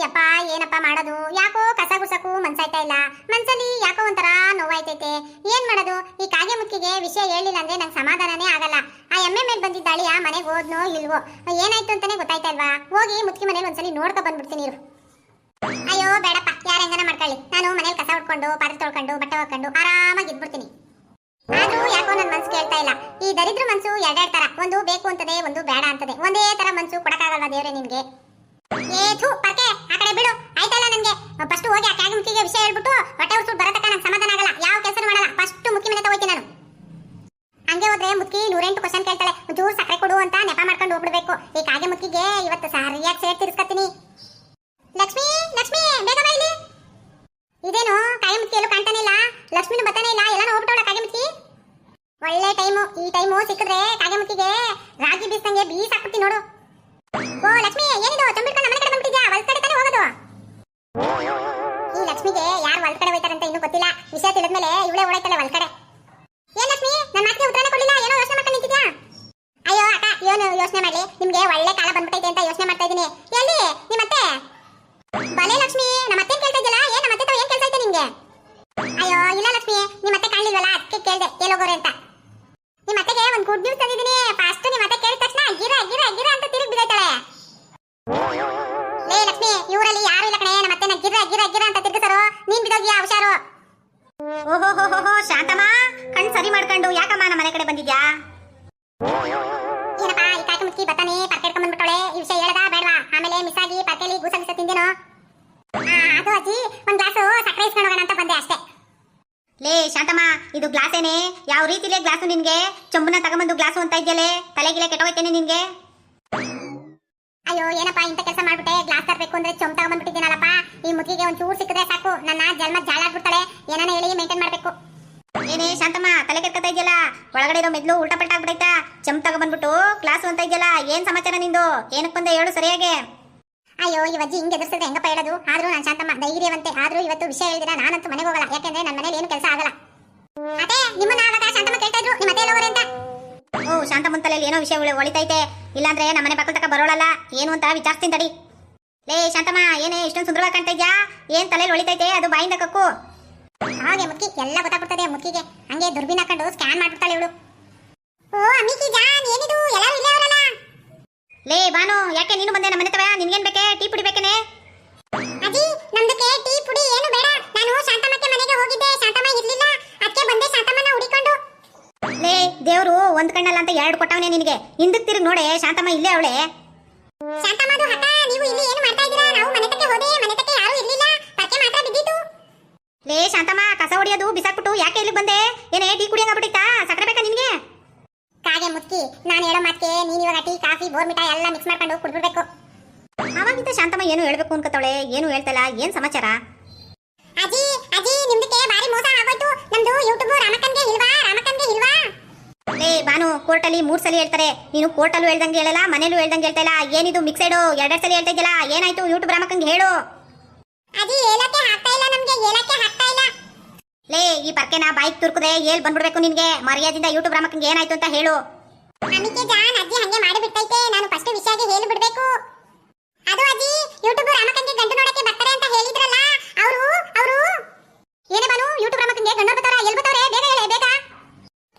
ಯಪ್ಪ, ಏನಪ್ಪ ಮಾಡೋದು? ಯಾಕೋ ಕಸ ಗುಸಕು ಮನ್ಸಾಯ್ತಾ ಇಲ್ಲ. ಮನ್ಸಲ್ಲಿ ಯಾಕೋ ಒಂಥರ ನೋವಾಯ್ತೈತೆ. ಏನ್ ಮಾಡೋದು? ಈ ಕಾಗೆ ಮುಕ್ಕಿಗೆ ವಿಷಯ ಹೇಳಿಲ್ಲ ಅಂದ್ರೆ ನಂಗೆ ಸಮಾಧಾನನೇ ಆಗಲ್ಲ. ಆ ಎಮ್ಮೆ ಮೇಲೆ ಬಂದಿದ್ದಾಳಿಯ ಮನೆಗೆ ಹೋದ್ನೋ ಇಲ್ವೋ? ಏನಾಯ್ತು ಅಂತಾನೆ ಗೊತ್ತಾಯ್ತಾ ಇಲ್ವಾ? ಹೋಗಿ ಮುತ್ಕಿ ಮನೇಲಿ ಒಂದ್ಸಲಿ ನೋಡ್ಕೊ ಬಂದ್ಬಿಡ್ತೀನಿ ಇರು. ಅಯ್ಯೋ, ಬೇಡಪ್ಪ. ಯಾರ ಹೆಂಗನ ಮಾಡ್ಕೊಳ್ಳಿ. ನಾನು ಮನೇಲಿ ಕಸ ಹೊಡ್ಕೊಂಡು ಪಾತ್ರೆ ತೊಳ್ಕೊಂಡು, ಬಟ್ಟೆ ಹಾಕೊಂಡು ಆರಾಮಾಗಿ ಇದ್ಬಿಡ್ತೀನಿ. ಆದ್ರೂ ಯಾಕೋ ನನ್ನ ಮನ್ಸು ಕೇಳ್ತಾ ಇಲ್ಲ. ಈ ದರಿದ್ರ ಮನ್ಸು ಎರಡೆರಡು ತರ. ಒಂದು ಬೇಕು ಅಂತದೆ ಒಂದು ಬೇಡ ಅಂತದೆ ಒಂದೇ ತರ ಮನ್ಸು ಕೊಡಕ್ಕಾಗಲ್ವಾ ದೇವ್ರೆ ನಿನ್ಗೆ? ಏ, ಥೂ, ಪರ್ಕೆ, ಆ ಕಡೆ ಬಿಡು. ಆಯ್ತಲ್ಲ ನನಗೆ? ಫಸ್ಟ್ ಹೋಗಿ ಆ ಕ್ಯಾಗ್ ಮುಕ್ಕಿಗೆ ವಿಷಯ ಹೇಳ್ಬಿಟ್ಟು ಹೊಟ್ಟೆ ಉರ್ಸು ಬರತಕ್ಕ ನಂಗೆ ಸಮಾಧಾನ ಆಗಲ್ಲ. ಯಾವ ಕೆಲಸ ಮಾಡಲ್ಲ. ಫಸ್ಟ್ ಮುಖ್ಯ ಮನೆ ತಗೋತೀನಿ ನಾನು. ಹಂಗೆ ಹೋದ್ರೆ ಮುಕ್ಕಿ ನೂರೆಂಟು ಕ್ವಶನ್ ಕೇಳ್ತಾಳೆ. ಒಂಚೂರು ಸಕ್ಕರೆ ಕೊಡು ಅಂತ ನೆಪ ಮಾಡ್ಕೊಂಡು ಹೋಗ್ಬಿಡ್ಬೇಕು. ಈ ಕಾಗೆ ಮುಕ್ಕಿಗೆ ಇವತ್ತು ಸರಿಯಾಗಿ ಸೇರ್ ನಿಮ್ಗೆ ಒಳ್ಳೆ ಕಾಲ ಬಂದ್ಬಿಟ್ಟೈತೆ ಅಂತ ಯೋಚನೆ ಮಾಡ್ತಾ ಇದೀನಿ ಎಲ್ಲಿ? ನಿಮ್ಮತ್ತೆ ಬಲೆ ಲಕ್ಷ್ಮಿ ನಮ್ಮತ್ತೆ ಕೇಳ್ತಾ ಇದ್ದಲ್ಲ ಏನ್ ನಮ್ಮತ್ತೆ ತಾವ್ ಏನ್ ಕೇಳ್ತಾ ಇದ್ದೆ ನಿಮ್ಗೆ? ಅಯ್ಯೋ, ಇಲ್ಲ ಲಕ್ಷ್ಮಿ, ನಿಮ್ಮ ಅತ್ತೆ ಕಾಣ್ಲಿಲ್ವಲ್ಲ? ಅದಕ್ಕೆ ಕೇಳ್ದೆ ಎಲ್ಲೋಗೋರೆ ಅಂತ. ನಿಮ್ಮ ಅತ್ತೆಗೆ ಒಂದು ಗುಡ್ ನ್ಯೂಸ್ ತಂದಿದ್ದೀನಿ. ಫಸ್ಟ್ ನಿಮ್ಮ ಅತ್ತೆ ಕೇಳಿದ ತಕ್ಷಣ ಗಿರ ಗಿರ ಗಿರ ಅಂತ ತಿರುಗಿ ಬಿದ್ದೈತಾಳೆ. ಲೇ ಲಕ್ಷ್ಮಿ ಇವರಲ್ಲಿ ಯಾರು ಇಲ್ಲ ಕಣೆ. ನಮ್ಮ ಅತ್ತೆನ ಗಿರ ಗಿರ ಗಿರ ಅಂತ ತಿರುಗಿಸರು. ನೀನ್ ಬಿದ್ದೋಗ್ಯಾ ಹುಷಾರು? ಓಹೋ ಶಾಂತಮ್ಮ. ಕಣ್ ಸರಿ ಮಾಡ್ಕೊಂಡು ಯಾಕಮ್ಮ ನಮ್ಮ ಮನೆ ಕಡೆ ಬಂದಿದ್ಯಾ? ಆ, ಅದು ಅಜ್ಜಿ ಒಂದ್ ಗ್ಲಾಸು ಸಕ್ಕರೆ ಇಸ್ಕೊಂಡು ಹೋಗೋಣ ಅಂತ ಬಂದೆ ಅಷ್ಟೇ. ಲೇ ಶಾಂತಮ್ಮ ಇದು ಗ್ಲಾಸೇನೆ ಯಾವ ರೀತಿಲೇ ಗ್ಲಾಸು ನಿನ್ಗೆ? ಚೊಂಬನ ತಗೊಂಬಂದು ಗ್ಲಾಸ್ ಅಂತ ಇದ್ಯಲೆ? ತಲೆಗಿಲೆ ಕೆಟ್ಟೋಯ್ತೇನೆ ನಿನ್ಗೆ? ಅಯ್ಯೋ ಏನಪ್ಪ ಇಂತ ಕೆಲಸ ಮಾಡ್ಬಿಟ್ಟೆ? ಗ್ಲಾಸ್ ತರಬೇಕು ಅಂದ್ರೆ ಚೊಂಬ ತಗೊಂಡ್ಬಿಟ್ಟಿದ್ದೀನಲ್ಲಪ್ಪ ಈ ಮುತ್ತಿಗೆ ಒಂದ್ ಚೂರು ಸಿಕ್ಕಿದ್ರೆ ಸಾಕು. ನನ್ನ ಜನ್ಮ ಜಾಳಾಡ್ಬಿಡ್ತಾಳೆ ಏನಾನ ಹೇಳಿ ಮೇಂಟೈನ್ ಮಾಡ್ಬೇಕು. ಏನೇ ಶಾಂತಮ್ಮ ತಲೆ ಕೆರ್ಕತಾ ಇದೆಯಲ್ಲ? ಒಳಗಡೆ ಇರೋ ಮೆದ್ಲು ಉಲ್ಟಾ ಪಲ್ಟಾ ಆಗ್ಬಿಡೈತಾ? ಚಂಪ್ ತಗೊಂಬಂದ್ಬಿಟ್ಟು ಗ್ಲಾಸು ಅಂತ ಇದೆಯಲ್ಲ? ಏನ್ ಸಮಾಚಾರ ನಿಂದು? ಏನಕ್ಕೆ ಬಂದೆ ಹೇಳು ಸರಿಯಾಗಿ? ಅಯ್ಯೋ ಈ ಅಜ್ಜಿ ಹಿಂಗೆ ಎದುರಿಸಿದ್ರೆ ಹೆಂಗಪ್ಪ ಹೇಳೋದು? ಆದ್ರೂ ನಾನು ಶಾಂತಮ್ಮ ಧೈರ್ಯವಂತೆ. ಆದ್ರೂ ಇವತ್ತು ವಿಷಯ ಹೇಳಿದ್ರೆ ನಾನಂತೂ ಮನೆಗೆ ಹೋಗಲ್ಲ. ಯಾಕಂದ್ರೆ ನನ್ನ ಮನೇಲಿ ಏನು ಕೆಲಸ ಆಗಲ್ಲ. ಅದೇ ನಿಮ್ಮನ್ನ ಆವಾಗ ಶಾಂತಮ್ಮ ಕೇಳ್ತಾ ಇದ್ರು? ನಿಮ್ಮ ಮತ್ತೆ ಎಲ್ಲೋರೆ ಅಂತ? ಓ ಶಾಂತಮ್ಮಂತಲಲ್ಲಿ ಏನೋ ವಿಷಯ ಒಳಿತೈತೆ. ಇಲ್ಲಾಂದ್ರೆ ನಮ್ಮ ಮನೆ ಪಕ್ಕದ ತಕ ಬರೋಳಲ್ಲ. ಏನು ಅಂತ ವಿಚಾರಿಸ್ತೀನಿ ತಡಿ. ಲೇ ಶಾಂತಮ್ಮ ಏನೇ ಇಷ್ಟೊಂದು ಸುಂದರವಾಗಿ ಕಾಣ್ತಾ ಇದ್ಯಾ? ಏನ್ ತಲೆಯಲ್ಲಿ ಒಳಿತೈತೆ? ಅದು ಬಾಯಿಂದ ಕಕ್ಕು. ಹಾಗೆ ಮುಕ್ಕಿ ಎಲ್ಲ ಗೊತ್ತಾಗ್ಬಿಡ್ತದೆ ಮುಕ್ಕಿಗೆ. ಹಂಗೆ ದುರ್ಬಿನ್ ಹಾಕೊಂಡು ಸ್ಕ್ಯಾನ್ ಮಾಡ್ಬಿಡ್ತಾಳೆ ಇವಳು. ಓ ಅಮಿಕಿ ಜಾನ್ ಏನಿದು? ಎಲ್ಲರೂ ಇಲ್ಲೇ ಅವರಲ್ಲ? ಲೇ ಬಾನು ಯಾಕೆ ನೀನು ಬೇಕೆ ಟೀ ಪುಡಿ ಬೇಕೇನೆ? ಅಜ್ಜಿ ನಮ್ದಕ್ಕೆ ಟೀ ಪುಡಿ ಏನು ಬೇಡ. ನಾನು ಶಾಂತಮ್ಮಕ್ಕೆ ಮನೆಗೆ ಹೋಗಿದ್ದೆ. ಶಾಂತಮ್ಮ ಇರ್ಲಿಲ್ಲ. ಅದಕ್ಕೆ ಬಂದೆ ಶಾಂತಮ್ಮನ ಹುಡಿಕೊಂಡು. ಲೇ, ದೇವ್ರು ಒಂದ್ ಕಣ್ಣಲ್ಲ ಅಂತ ಎರಡು ಕೊಟ್ಟವನೆ ನಿನಗೆ. ಹಿಂದಕ್ಕೆ ತಿರುಗಿ ನೋಡೆ, ಶಾಂತಮ್ಮ ಇಲ್ಲೇ ಅವಳೆ. ಶಾಂತಮ್ಮದು ಹಠ. ನೀವು ಇಲ್ಲಿ ಏನು ಮಾಡ್ತಾ ಇದ್ದೀರಾ? ನಾವು ಮನೆ ಹೋದೆ. ಮನೆ ತಕ್ಕೆ ಯಾರು ಇರ್ಲಿಲ್ಲ. ಪಕ್ಕೆ ಮಾತ್ರ ಬಿದ್ದಿತ್ತು ಲೇ, ಶಾಂತಮ್ಮ, ಕಸ ಹೊಡಿಯೋದು ಬಿಸಾಕ್ಬಿಟ್ಟು ಯಾಕೆ ಇಲ್ಲಿಗೆ ಬಂದೆ? ಏನೇ, ಟೀ ಕುಡಿಯಂಗಾಗ್ಬಿಟ್ಟಿತ್ತಾ ಸಕ್ಕರೆ ಬೇಕಾ ನಿಮಗೆ ಕಾಗೆ ಮುಚ್ಚಿ ನಾನು ಹೇಳೋ ಮಾತಿಗೆ ನೀನು ಇವಾಗ ಟೀ, ಕಾಫಿ ಬೋರ್ಮಿಟಾ ಎಲ್ಲ ಮಿಕ್ಸ್ ಮಾಡ್ಕೊಂಡು ಕುಡ್ಬಿಡ್ಬೇಕು. ಅವಾಗಿದ್ದ ಶಾಂತಮ್ಮ ಏನು ಹೇಳ್ಬೇಕು ಅನ್ಕೋತಾಳೆ ಏನು ಹೇಳ್ತಲ್ಲ? ಏನ್ ಸಮಾಚಾರ? ಅಜ್ಜಿ ಅಜ್ಜಿ ನಿಮ್ದಕ್ಕೆ ಬಾರಿ ಮೋಸ ಆಗೋಯ್ತು. ನಮ್ದು ಯೂಟ್ಯೂಬ್ ರಾಮಕನ್ಗೆ ಇಲ್ವಾ? ರಾಮಕನ್ಗೆ ಇಲ್ವಾ? ಏ ಬಾನು ಕೋರ್ಟಲ್ಲಿ ಮೂರ್ ಸಲ ಹೇಳ್ತಾರೆ. ನೀನು ಕೋರ್ಟಲ್ಲೂ ಹೇಳ್ದಂಗೆ ಹೇಳಲ್ಲ ಮನೇಲೂ ಹೇಳ್ದಂಗೆ ಹೇಳ್ತಾ ಇಲ್ಲ. ಏನಿದು ಮಿಕ್ಸೈಡು ಎರಡೆರಡು ಸಲ ಹೇಳ್ತಾ ಇದ್ಯಲ್ಲ ಏನಾಯ್ತು? ಯೂಟ್ಯೂಬ್ ರಾಮಕಂಗೆ ಹೇಳು. ಅಜ್ಜಿ ಏಲಕ್ಕೆ ಹಾಕ್ತಾ ಇಲ್ಲ ನಮ್ಗೆ ಏಲಕ್ಕೆ ಹಾಕ್ತಾ ಇಲ್ಲ. ಲೇ ಈ ಪರ್ಕೆನ ಬೈಕ್ ತುರ್ಕುದ್ರೆ ಏಲ್ ಬಂದ್ಬಿಡ್ಬೇಕು ನಿನ್ಗೆ? ಮರ್ಯಾದಿಂದ ಯೂಟ್ಯೂಬ್ ರಾಮಕಂಗೆ ಏನಾಯ್ತು ಅಂತ ಹೇಳು. ನಮಿಕೆ ಜಾನ್ ಅಜ್ಜಿ ಹಂಗೆ ಮಾಡಿ ಬಿಟ್ಟೈತೆ ನಾನು ಫಸ್ಟ್ ವಿಷಯ ಹೇಳಿ ಬಿಡ್ಬೇಕು ಅದು ಅಜ್ಜಿ ಯೂಟ್ಯೂಬ್ ರಾಮಕಂಗೆ ಗಂಡು ನೋಡಕ್ಕೆ ಬರ್ತಾರೆ ಅಂತ ಹೇಳಿದ್ರಲ್ಲ ಅವರು ಅವರು? ಏನೇ ಬಾನು ಯೂಟ್ಯೂಬ್ ರಾಮಕಂಗೆ ಗಂಡು ಬರ್ತಾರ ಎಲ್ಲಿ ಬರ್ತಾರೆ ಬೇಗ ಹೇಳೇ ಬೇಗ.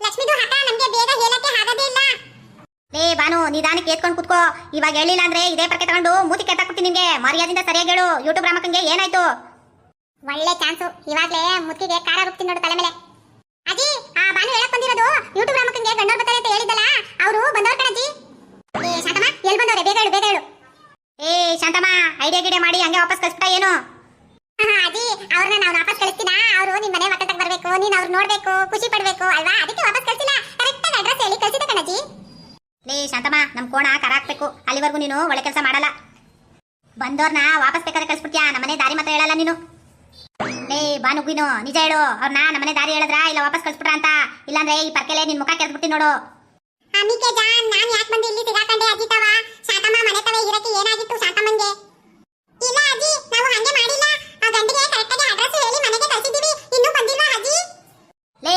ಲಕ್ಷ್ಮಿದು ಹಠ ನಮಗೆ ಬೇಗ ಹೇಳಕ್ಕೆ ಆಗೋದೇ ಇಲ್ಲ. ಲೇ ಬಾನು ನಿಧಾನಕ್ಕೆ ಎತ್ಕೊಂಡು ಕುತ್ಕೋ. ಇವಾಗ ಹೇಳಿಲ್ಲ ಅಂದ್ರೆ ಇದೇ ಪರ್ಕೆ ತಗೊಂಡು ಮೂತಿ ಕೆತ್ತಾಕ್ಬಿಡ್ತೀನಿ ನಿಮಗೆ. ಮರ್ಯಾದಿಂದ ಸರಿಯಾಗಿ ಹೇಳು. ಯೂಟ್ಯೂಬ್ ರಾಮಕಂಗೆ ಏನಾಯ್ತು? ಒಳ್ಳೆ ಚಾನ್ಸು. ಇವಾಗಲೇ ಮುತ್ತಿಗೆ ಕಾರ ರುಕ್ತೀನಿ ನೋಡು ತಲೆ ಮೇಲೆ. ಅಜ್ಜಿ ಆ ಬಾನು ಹೇಳಕ್ ಬಂದಿರೋದು ಯೂಟ್ಯೂಬ್ ರಾಮಕಂಗೆ ಗಂಡೋರ್ ಬರ್ತಾರೆ ಐಡಿಯಾ ಗಿಡಿಯಾ ಮಾಡಿ ಹಂಗೆ ವಾಪಸ್ ಕಳಿಸ್ಬಿಟ್ಟ ಏನು? ಅಜ್ಜಿ ಅವ್ರನ್ನ ನಾವು ವಾಪಸ್ ಕಳಿಸ್ತೀನ? ಅವರು ನಿಮ್ ಮನೆ ಮಕ್ಕಳಿಗೆ ಬರ್ಬೇಕು ನೀನ್ ಅವ್ರು ನೋಡ್ಬೇಕು ಖುಷಿ ಪಡ್ಬೇಕು ಅಲ್ವಾ? ಅದಕ್ಕೆ ವಾಪಸ್ ಕಳಿಸಿಲ್ಲ. ಕರೆಕ್ಟ್ ಆಗಿ ಅಡ್ರೆಸ್ ಹೇಳಿ ಕಳಿಸಿದ ಕಣಜ್ಜಿ. ಲೇ ಶಾಂತಮ್ಮ ನಮ್ ಕೋಣ ಕರ ಹಾಕ್ಬೇಕು. ಅಲ್ಲಿವರೆಗೂ ನೀನು ಒಳ್ಳೆ ಕೆಲಸ ಮಾಡಲ್ಲ. ಬಂದವ್ರನ್ನ ವಾಪಸ್ ಬೇಕಾದ್ರೆ ಕಳ್ಸ್ಬಿಡ್ತೀಯಾ? ನಮ್ಮನೆ ದಾರಿ ಮಾತ್ರ ಹೇಳಲ್ಲ ನೀನು. ಲೇ ಬಾನುಗಿನು ನಿಜ ಹೇಳು. ಅವ್ರನ್ನ ನಮ್ಮನೆ ದಾರಿ ಹೇಳಿದ್ರ? ಇಲ್ಲ ವಾಪಸ್ ಕಳ್ಸ್ಬಿಟ್ರ ಅಂತ? ಇಲ್ಲಾಂದ್ರೆ ಈ ಪರ್ಕೆಲೆ ನಿನ್ ಮುಖ ಕೆಲ್ಸ್ಬಿಡ್ತೀನಿ ನೋಡು. ಅಮಿಕೆ ಜಾನ್ ನಾನು ಯಾಕೆ ಬಂದು ಇಲ್ಲಿ ಸಿಗಾಕೊಂಡೆ ಅಜ್ಜಿ ತವ ಶಾಂತಮ್ಮ ಮನೆ ತವ ಇರಕ್ಕೆ ಏನಾಗಿತ್ತು ಶಾಂತಮ್ಮಂಗೆ? ಇಲ್ಲ ಅಜ್ಜಿ ನಾವು ಮಾಡಿಲ್ಲ. ಆ ಗಂಡಿಗೆ ಕರೆಕ್ಟ್ ಅಡ್ರೆಸ್ ಹೇಳಿ ಮನೆಗೆ ಲೇ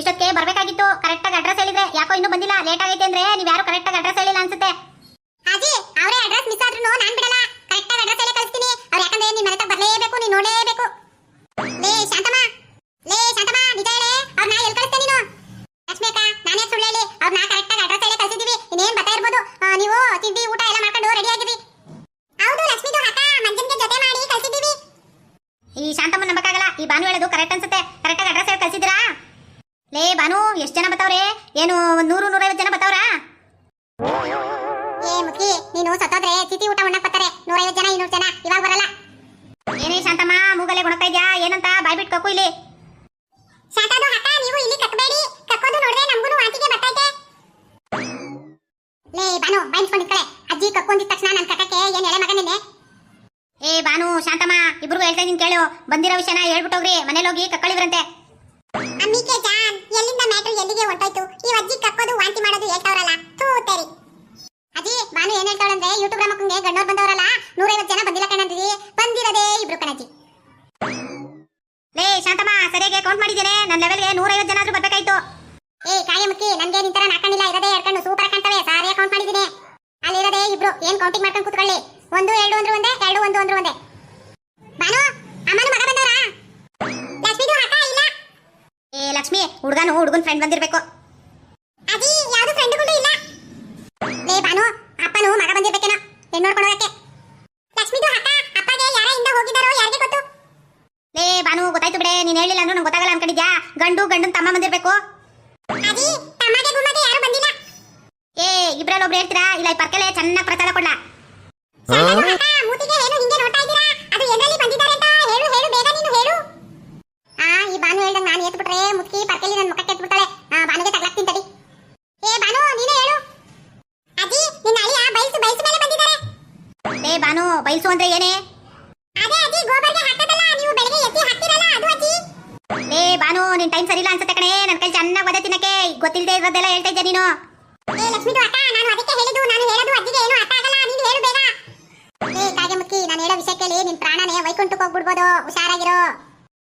ಇಷ್ಟಕ್ಕೆ ಬರಬೇಕಾಗಿತ್ತು. ಕರೆಕ್ಟ್ ಆಗಿ ಅಡ್ರೆಸ್ ಹೇಳಿದ್ರೆ ಯಾಕೋ ಇನ್ನೂ ಬಂದಿಲ್ಲ. ಲೇಟ್ ಆಗೈತೆ ಅಂದ್ರೆ ನೀವು ಯಾರು ಕರೆಕ್ಟ್ ಆಗಿ ಅಡ್ರೆಸ್ ಹೇಳಿಲ್ಲ ಅನ್ಸುತ್ತೆ. ಅಜ್ಜಿ ಅವರೇ ಅಡ್ರೆಸ್ ಮಿಸ್ ಆದ್ರೂ ನಾನು ಬಿಡಲ್ಲ. ಕರೆಕ್ಟ್ ಆಗಿ ಅಡ್ರೆಸ್ ಹೇಳಿ ಕಳಿಸ್ತೀನಿ. ಅವ್ರು ಯಾಕಂದ್ರೆ ನಿಮ್ಮ ಮನೆ ಬರಲೇಬೇಕು ನೀನು ನೋಡಲೇಬೇಕು. ಕರೆಕ್ಟ್ ಅನ್ಸುತ್ತೆ. ಕರೆಕ್ಟ್ ಆಗಿ ಅಡ್ರೆಸ್ ಹೇಳಿ ಕಳಿಸಿದ್ರಾ ಲೇ ಬಾನು ಎಷ್ಟು ಜನ ಬತ್ತವ್ರೆ? ಏನು ಒಂದು ನೂರು ನೂರೈವತ್ತು ಜನ ಬತ್ತವ್ರಾ? ಏ ಮುಖಿ ನೀನು ಸತ್ತೋದ್ರೆ ತಿಥಿ ಊಟ ಉಣ್ಣಕ್ ಬರ್ತಾರೆ. ನೂರೈವತ್ತು ಜನ ಇನ್ನೂರು ಜನ. ಇವಾಗ ಬರಲ್ಲ. ಏನೇ ಶಾಂತಮ್ಮ ಮೂಗಲೆ ಗುಣಕ್ತಾ ಇದ್ಯಾ? ಏನಂತ? ಬಾಯ್ ಬಿಟ್ಟು ಕಕ್ಕು ಇಲ್ಲಿ. ಶಾಂತದು ಹಕ್ಕ ನೀವು ಇಲ್ಲಿ ಕಕ್ಕಬೇಡಿ ಕಕ್ಕೋದು ನೋಡಿದ್ರೆ ನಮಗೂ ವಾಂತಿಗೆ ಬರ್ತೈತೆ ಲೇ ಬಾನು ಬಾಯ್ ಬೈನ್ಸ್ಕೊಂಡಿದ್ಕಳೆ ಅಜ್ಜಿ ಕಕ್ಕೊಂದಿದ ತಕ್ಷಣ ನನ್ನ ಕಕ್ಕಕ್ಕೆ ಏನು ಎಳೆ ಮಗನೇನೆ ಏ ಬಾನು ಶಾಂತಮ್ಮ ಇಬ್ರು ಹೇಳ್ತಾ ಇದೀನಿ ಕೇಳು. ಬಂದಿರೋ ವಿಷಯನ ಹೇಳ್ಬಿಟ್ಟೋಗ್ರಿ. ಮನೇಲಿ ಹೋಗಿ ಕಕ್ಕಳಿವ್ರಂತೆ. ಅಮ್ಮಿಕೆ ಜಾನ್ ಎಲ್ಲಿಂದ ಮ್ಯಾಟರ್ ಎಲ್ಲಿಗೆ ಹೊಂಟೋಯ್ತು ಈ ಅಜ್ಜಿ ಕಕ್ಕೋದು ವಾಂತಿ ಮಾಡೋದು ಹೇಳ್ತಾವ್ರಲ್ಲ. ಥೂ ತೇರಿ. ಅಜ್ಜಿ ಬಾನು ಏನ್ ಹೇಳ್ತಾಳಂದ್ರೆ ಯೂಟ್ಯೂಬ್ ಮಕ್ಕಂಗೆ ಗಣ್ಣೋರ್ ಬಂದವರಲ್ಲ ನೂರೈವತ್ತು ಜನ ಬಂದಿಲ್ಲ ಕಣಂದಿರಿ. ಬಂದಿರದೇ ಇಬ್ರು ಕಣಜ್ಜಿ. ಲೇ ಶಾಂತಮ್ಮ ಸರಿಯಾಗಿ ಕೌಂಟ್ ಮಾಡಿದ್ದೇನೆ ನನ್ನ ಲೆವೆಲ್ಗೆ ನೂರೈವತ್ತು ಜನ ಆದ್ರೂ ಬರ್ಬೇಕಾಯ್ತು. ಏ ಕಾಯಮಕ್ಕಿ ಮುಕ್ಕಿ ನನ್ಗೆ ನಿಂತರ ನಾಕಣಿಲ್ಲ ಇರದೇ ಎರಡು ಸೂಪರ್ ಕಾಣ್ತವೆ ಸಾರಿಯ ಕೌಂಟ್ ಮಾಡಿದ್ದೀನಿ. ಅಲ್ಲಿರದೇ ಇಬ್ರು. ಏನ್ ಕೌಂಟಿಂಗ್ ಮಾಡ್ಕೊಂಡು ಕೂತ್ಕೊಳ್ಳಿ? ಒಂದು, ಎರಡು ಅಂದ್ರು ಒಂದೇ, ಎರಡು, ಒಂದು ಅಂದ್ರು ಒಂದೇ. ಬಾನು ಅಮ್ಮನ ಮಗ ಬಂದವರಾ? ಅಕ್ಕ ಇಲ್ಲ? ಏ, ಲಕ್ಷ್ಮಿ, ಹುಡುಗನು ಹುಡುಗನ್ ಫ್ರೆಂಡ್ ಬಂದಿರ್ಬೇಕು. ಅಜ್ಜಿ ಫ್ರೆಂಡ್ ಕೂಡ ಇಲ್ಲ? ಲೇ ಬಾನು ಅಪ್ಪನು ಮಗ ಬಂದಿರ್ಬೇಕೇನೋ, ಹೆಣ್ಣು ಹೋಗಕ್ಕೆ. ಅಕ್ಕ, ಅಪ್ಪಗೆ ಯಾರ ಹಿಂದೆ ಹೋಗಿದಾರೋ ಯಾರಿಗೆ ಗೊತ್ತು? ಬಾನು ಗೊತ್ತಾಯ್ತು ಬಿಡೆ, ನೀನ್ ಹೇಳಿಲ್ಲ ಅಂದ್ರೆ ಗೊತ್ತಾಗಲ್ಲ ಅನ್ಕೊಂಡಿದ್ಯಾ? ಗಂಡು, ಗಂಡನ್ ತಮ್ಮ ಬಂದಿರಬೇಕು. ಅದಿ ತಮ್ಮಗೆ ಗುಮ್ಮಗೆ ಯಾರು ಬಂದಿಲ್ಲ? ಏ, ಇಬ್ರಲ್ಲಿ ಒಬ್ರು ಹೇಳ್ತೀರಾ? ಇಲ್ಲ, ಈ ಚೆನ್ನಾಗಿ ಪ್ರಚಾರ ಕೊಡ್ಲಾ? ಬಾನು ಬೈಲ್ಸು ಅಂದ್ರೆ ಏನೇ? ಅದೇ ಅಜ್ಜಿ ಗೋಬರ್ಗೆ ಹಾಕದಲ್ಲ ನೀವು ಬೆಳಗ್ಗೆ ಎತ್ತಿ ಹಾಕ್ತಿರಲ್ಲ ಅದು ಅಜ್ಜಿ. ಲೇ ಬಾನು ನಿನ್ ಟೈಮ್ ಅನ್ಸುತ್ತೆ ಕಣೆ. ನನ್ನ ಕೈ ಚೆನ್ನಾಗಿ ಒದೆ ತಿನ್ನಕ್ಕೆ ಗೊತ್ತಿಲ್ಲದೆ ಇರೋದೆಲ್ಲ ಹೇಳ್ತಾ ಇದ್ದೆ ನೀನು? ಏ ಲಕ್ಷ್ಮಿದು ಅಕ್ಕ ನಾನು ಅದಕ್ಕೆ ಹೇಳಿದ್ದು ನಾನು ಹೇಳೋದು ಅಜ್ಜಿಗೆ ಏನು ನಿನ್ ಪ್ರಾಣನೇ ವೈಕುಂಠಕ್ಕೆ ಹೋಗ್ಬಿಡ್ಬೋದು ಹುಷಾರಾಗಿರೋ.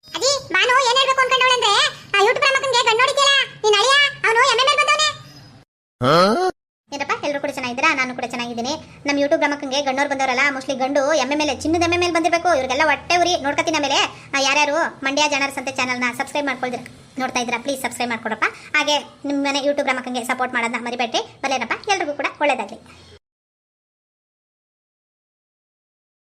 ಅಜ್ಜಿ ಬಾನು ಏನ್ ಹೇಳ್ಬೇಕು ಅನ್ಕೊಂಡವಳೆ ಅಂದ್ರೆ? ಆ ಯೂಟ್ಯೂಬ್ ಮಕ್ಕಂಗೆ ಗಂಡು ನೋಡಿದ್ಯಲ್ಲ? ನೀನ್ ಅಳಿಯ? ಅವನು ಎಮ್ಮೆ ಮೇಲೆ ಬಂದವನೆ. ಏನಪ್ಪ ಎಲ್ಲರೂ ಕೂಡ ಚೆನ್ನಾಗಿದ್ದೀರಾ? ನಾನು ಕೂಡ ಚೆನ್ನಾಗಿದ್ದೀನಿ. ನಮ್ಮ ಯೂಟ್ಯೂಬ್ ಗ್ರಾಮಕ್ಕಂಗೆ ಗಂಡೋರು ಬಂದವರಲ್ಲ ಮೋಸ್ಟ್ಲಿ ಗಂಡು ಎಮ್ಮೆ ಮೇಲೆ ಚಿನ್ನದ ಎಮ್ಮೆ ಮೇಲೆ ಬಂದಿರಬೇಕು. ಇವ್ರಿಗೆಲ್ಲ ಹೊಟ್ಟೆ ಉರಿ ನೋಡ್ಕೊತೀನಿ ಆಮೇಲೆ. ಆ, ಯಾರ್ಯಾರು? ಮಂಡ್ಯ ಜನರ ಸಂತೆ ಚಾನಲ್ನ ಸಬ್ಸ್ಕ್ರೈಬ್ ಮಾಡ್ಕೊಳ್ದಿರ ನೋಡ್ತಾ ಇದ್ದೀರಾ? ಪ್ಲೀಸ್ ಸಬ್ಸ್ಕ್ರೈಬ್ ಮಾಡ್ಕೊಡಪ್ಪ. ಹಾಗೆ ನಿಮ್ಮ ಮನೆ ಯೂಟ್ಯೂಬ್ ಗ್ರಾಮಕ್ಕಂಗೆ ಸಪೋರ್ಟ್ ಮಾಡೋದನ್ನ ಮರಿಬೇಡ್ರಿ. ಬಲ್ಲೇನಪ್ಪ ಎಲ್ರಿಗೂ ಕೂಡ ಒಳ್ಳೇದಾಗಲಿ.